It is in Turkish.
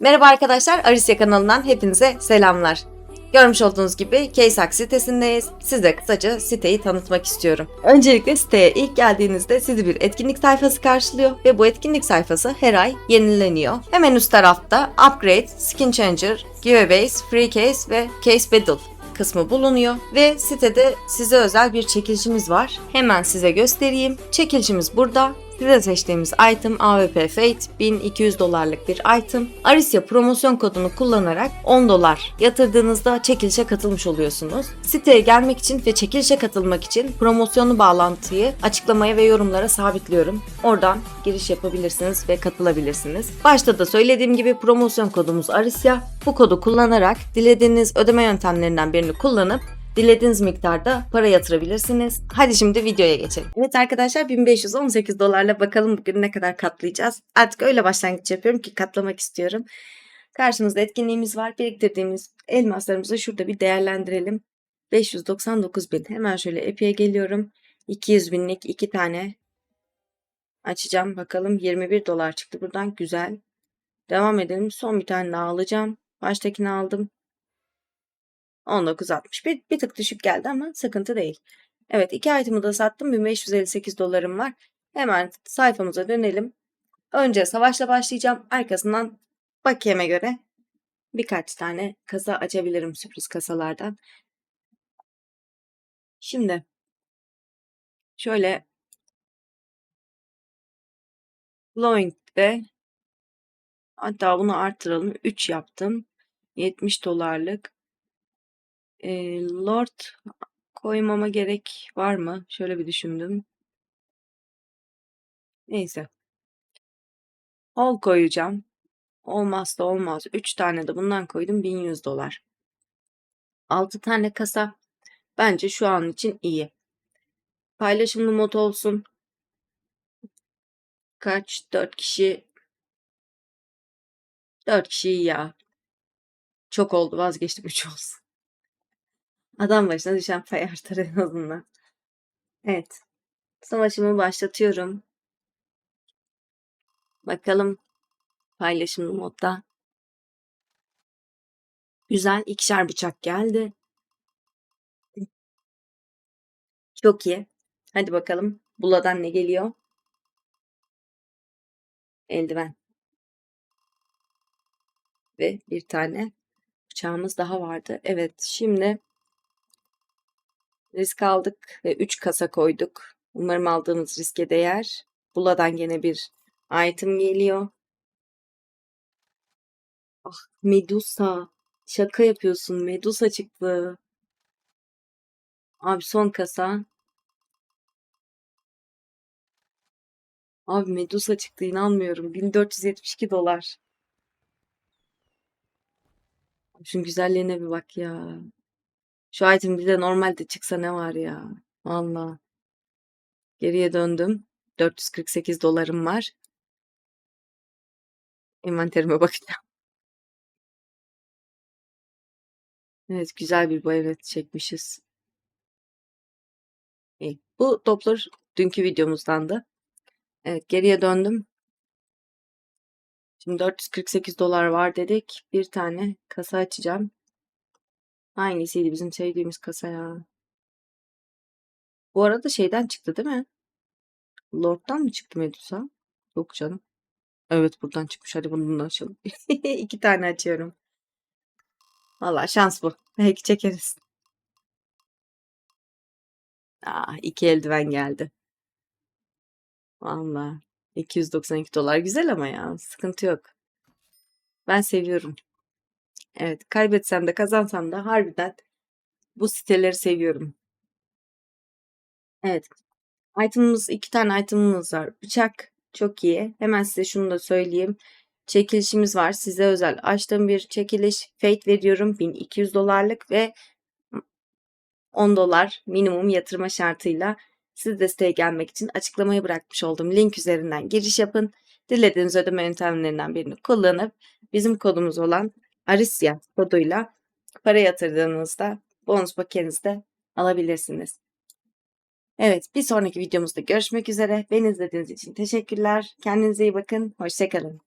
Merhaba arkadaşlar, Arisya kanalından hepinize selamlar. Görmüş olduğunuz gibi Kaysak sitesindeyiz. Size kısaca siteyi tanıtmak istiyorum. Öncelikle siteye ilk geldiğinizde sizi bir etkinlik sayfası karşılıyor ve bu etkinlik sayfası her ay yenileniyor. Hemen üst tarafta Upgrade, Skin Changer, Giveaways, Free Case ve Case Battle kısmı bulunuyor ve sitede size özel bir çekilişimiz var. Hemen size göstereyim. Çekilişimiz burada. Size seçtiğimiz item AWP Fate 1200 dolarlık bir item. Arisya promosyon kodunu kullanarak 10 dolar yatırdığınızda çekilişe katılmış oluyorsunuz. Siteye gelmek için ve çekilişe katılmak için promosyonlu bağlantıyı açıklamaya ve yorumlara sabitliyorum. Oradan giriş yapabilirsiniz ve katılabilirsiniz. Başta da söylediğim gibi promosyon kodumuz Arisya. Bu kodu kullanarak dilediğiniz ödeme yöntemlerinden birini kullanıp dilediğiniz miktarda para yatırabilirsiniz. Hadi şimdi videoya geçelim. Evet arkadaşlar 1518 dolarla bakalım bugün ne kadar katlayacağız. Artık öyle başlangıç yapıyorum ki katlamak istiyorum. Karşımızda etkinliğimiz var. Biriktirdiğimiz elmaslarımızı şurada bir değerlendirelim. 599 bin. Hemen şöyle Epi'ye geliyorum. 200 binlik iki tane açacağım. Bakalım 21 dolar çıktı buradan. Güzel. Devam edelim. Son bir tane daha alacağım. Baştakini aldım. 19.60. Bir, tık düşük geldi ama sıkıntı değil. Evet iki item'ı da sattım. 1558 dolarım var. Hemen sayfamıza dönelim. Önce savaşla başlayacağım. Arkasından bakiyeme göre birkaç tane kasa açabilirim sürpriz kasalardan. Şimdi şöyle Blowing'de hatta bunu arttıralım. 3 yaptım. 70 dolarlık. Ee, Lord koymama gerek var mı? Şöyle bir düşündüm. Neyse. Hall koyacağım. Olmazsa olmaz. 3 tane de bundan koydum. 1100 dolar. 6 tane kasa. Bence şu an için iyi. Paylaşımlı mod olsun. Kaç? 4 kişi. 4 kişi ya. Çok oldu vazgeçtim 3 olsun. Adam başına düşen pay artar en azından. Evet. Savaşımı başlatıyorum. Bakalım paylaşımlı modda. Güzel ikişer bıçak geldi. Çok iyi. Hadi bakalım. Buladan ne geliyor? Eldiven. Ve bir tane bıçağımız daha vardı. Evet şimdi risk aldık ve 3 kasa koyduk. Umarım aldığımız riske değer. Buladan gene bir item geliyor. Ah Medusa. Şaka yapıyorsun. Medusa çıktı. Abi son kasa. Abi Medusa çıktı inanmıyorum. 1472 dolar. Şunun güzelliğine bir bak ya. Şu item bir de normalde çıksa ne var ya. Valla. Geriye döndüm. 448 dolarım var. Envanterime bakacağım. Evet güzel bir bu evet çekmişiz. İyi. Bu Doppler dünkü videomuzdandı. Evet geriye döndüm. Şimdi 448 dolar var dedik. Bir tane kasa açacağım. Hangisiydi bizim sevdiğimiz kasa ya? Bu arada şeyden çıktı değil mi? Lord'dan mı çıktı Medusa? Yok canım. Evet buradan çıkmış. Hadi bunu bundan açalım. İki tane açıyorum. Valla şans bu. Belki çekeriz. Aa, iki eldiven geldi. Valla. 292 dolar güzel ama ya. Sıkıntı yok. Ben seviyorum. Evet. Kaybetsem de kazansam da harbiden bu siteleri seviyorum. Evet. Item'ımız iki tane item'ımız var. Bıçak çok iyi. Hemen size şunu da söyleyeyim. Çekilişimiz var. Size özel açtığım bir çekiliş. Fate veriyorum. 1200 dolarlık ve 10 dolar minimum yatırma şartıyla siz de siteye gelmek için açıklamayı bırakmış olduğum link üzerinden giriş yapın. Dilediğiniz ödeme yöntemlerinden birini kullanıp bizim kodumuz olan Arisya koduyla para yatırdığınızda bonus paketinizi de alabilirsiniz. Evet bir sonraki videomuzda görüşmek üzere. Beni izlediğiniz için teşekkürler. Kendinize iyi bakın. Hoşçakalın.